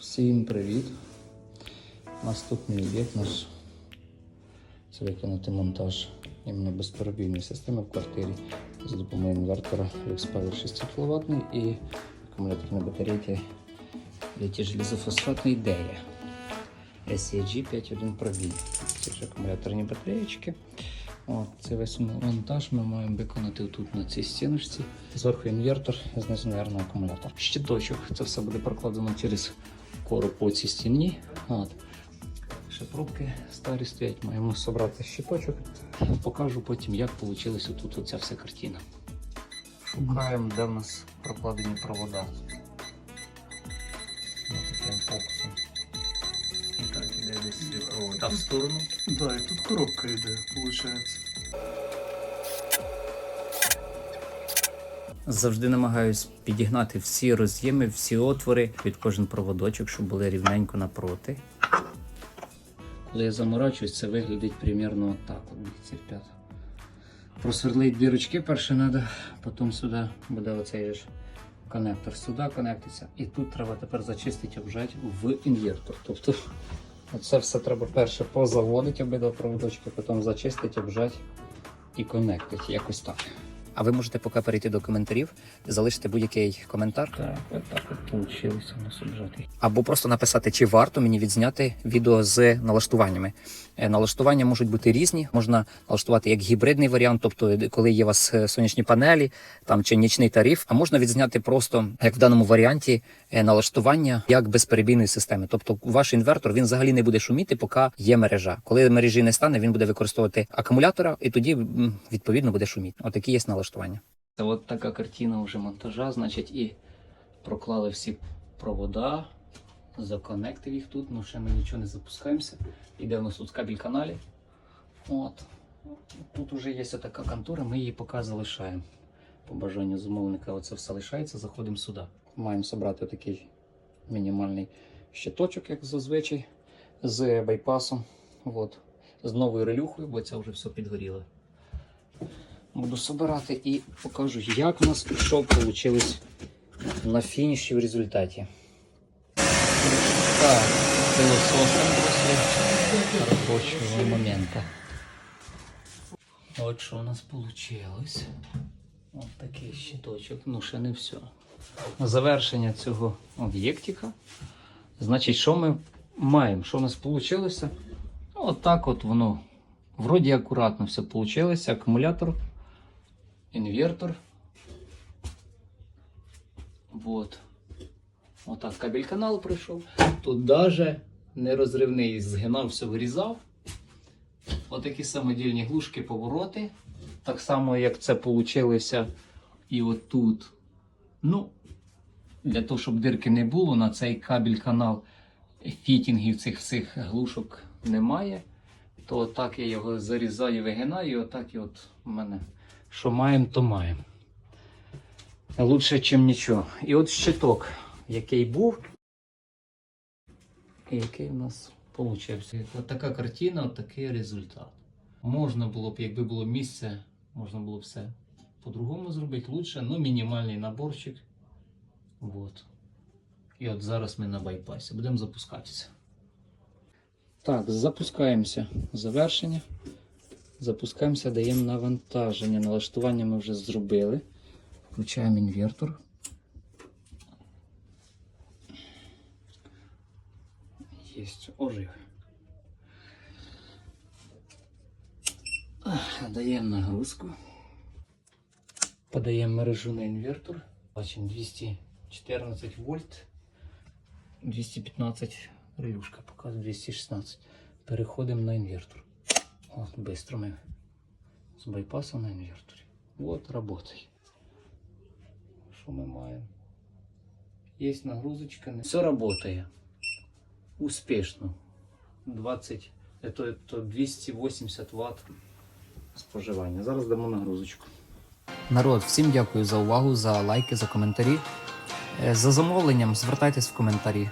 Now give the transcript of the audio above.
Всім привіт! Наступний об'єкт наш це виконати монтаж іменно безперебійної системи в квартирі за допомогою інвертора LuxPower 6 кВт і акумуляторної батарейки літі железофосфатної DEA SEG 5.1 пробій. Це ж акумуляторні батареєчки. От, це весь монтаж ми маємо виконати тут на цій стіночці. Зверху інвертор, знизу, наверно, акумулятор. Щиточок. Це все буде прокладено через короб по цій стіні. От. Ще пробки старі стоять, маємо зібрати щиточок. Покажу потім, як вийшла тут оця вся картина. Шукаємо, де в нас прокладені провода. Таким фокусом. І так іде десь цей в сторону Да, і тут коробка йде, виходить. Завжди намагаюсь підігнати всі роз'єми, всі отвори під кожен проводочок, щоб були рівненько напроти. Коли я заморачуюсь, це виглядить примерно отак. От дивіться. Просверлить дірочки перше треба, потім сюди буде оцей ж коннектор. Сюди конектиться. І тут треба тепер зачистити, обжати в інвертор. Тобто це все треба перше позаводити обидва проводочки, потім зачистити, обжати і конектити. Якось так. А ви можете поки перейти до коментарів, залишити будь-який коментар. Так, отак от вийшло у нас обжати. Або просто написати, чи варто мені відзняти відео з налаштуваннями. Е, Налаштування можуть бути різні. Можна налаштувати як гібридний варіант, тобто е, коли є у вас е, сонячні панелі там чи нічний тариф. А можна відзняти просто, як в даному варіанті, налаштування як безперебійної системи. Тобто ваш інвертор він взагалі не буде шуміти, поки є мережа. Коли мережі не стане, він буде використовувати акумулятора, і тоді відповідно буде шуміти. Отакі є налаштування. Це от така картина вже монтажа, значить, і проклали всі провода, законектив їх тут, ну ще ми нічого не запускаємося. Іде в нас тут кабель каналі. От. Тут вже є така контура, ми її поки залишаємо. По бажанню замовника оце все лишається, заходимо сюди. Маємо зібрати такий мінімальний щиточок, як зазвичай, з байпасом. От. З новою релюхою, бо це вже все підгоріло. Буду собирати і покажу, як у нас що вийшло на фініші в результаті. Так, пилососом робочого моменту. От що у нас вийшло. От такий щиточок. Ну, ще не все. Завершення цього об'єктика. Значить, що ми маємо? Що у нас вийшло? От так от воно. Вроді акуратно все вийшло. Акумулятор, інвертор. Вот. Отак кабель канал пройшов. Тут даже нерозривний згинав, все вирізав. Отакі самодільні глушки, повороти. Так само, як це вийшло і отут. Ну, для того, щоб дирки не було, на цей кабель канал фітінгів цих всіх глушок немає. То отак я його зарізаю, вигинаю, і отак і от у мене. Що маємо, то маємо. Лучше, ніж нічого. І от щиток, який був, і який в нас получився. От така картина, от такий результат. Можна було б, якби було місце, можна було б все по-другому зробити лучше, ну мінімальний наборчик. Вот. І от зараз ми на байпасі. Будемо запускатися. Так, запускаємося. Завершення. Запускаємося, даємо навантаження. Налаштування ми вже зробили. Включаємо інвертор. Ожиг. Ах, Даємо нагрузку. Подаємо мережу на інвертор. Бачимо 214 вольт. 215 релюшка показує 216. Переходимо на інвертор. От, быстро ми з байпасом на інверторі. От, працює. Що ми маємо? Є нагрузочка. Все працює. Успішно. 20, это, это 280 Вт споживання. Зараз дамо нагрузочку. Народ, всім дякую за увагу, за лайки, за коментарі. Е, За замовленням звертайтесь в коментарі.